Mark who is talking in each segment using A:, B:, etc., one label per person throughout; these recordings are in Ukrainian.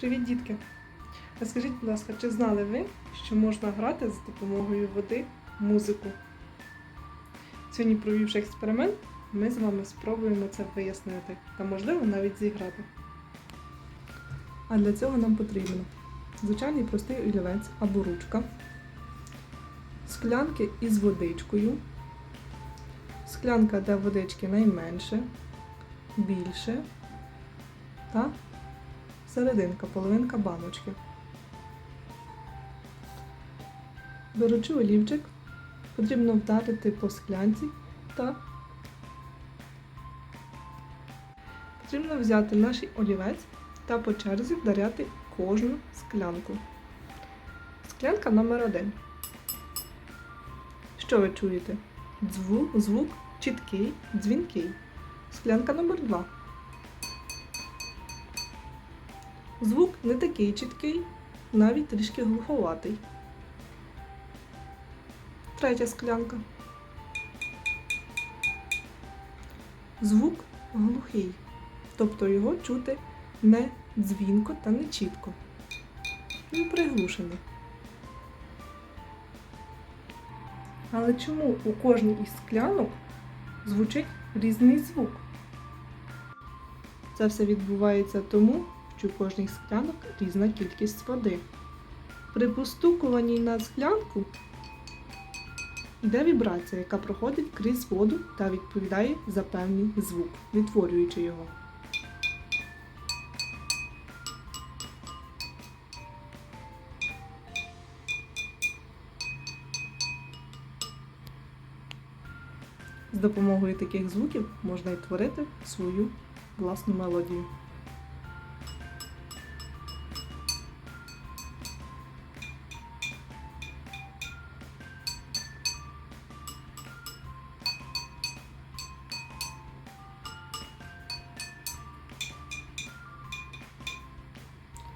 A: Привіт, дітки! А скажіть, будь ласка, чи знали ви, що можна грати за допомогою води музику? Сьогодні, провівши експеримент, ми з вами спробуємо це вияснити та, можливо, навіть зіграти. А для цього нам потрібно звичайний простий олівець або ручка, склянки із водичкою, склянка, де водички найменше, більше та серединка, половинка баночки. Беручи олівчик, потрібно вдарити по склянці та потрібно взяти наш олівець та по черзі вдаряти кожну склянку. Склянка номер один. Що ви чуєте? Звук, звук чіткий, дзвінкий. Склянка номер два. Звук не такий чіткий, навіть трішки глуховатий. Третя склянка. Звук глухий, тобто його чути не дзвінко та не чітко. Він приглушений. Але чому у кожній із склянок звучить різний звук? Це все відбувається тому, що у кожній склянок різна кількість води. При постукуванні на склянку йде вібрація, яка проходить крізь воду та відповідає за певний звук, відтворюючи його. З допомогою таких звуків можна і творити свою власну мелодію.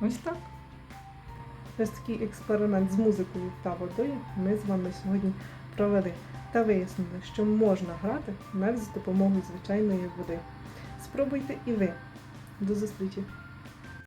A: Ось так. Ось такий експеримент з музикою та водою ми з вами сьогодні провели та вияснили, що можна грати навіть за допомогою звичайної води. Спробуйте і ви. До зустрічі!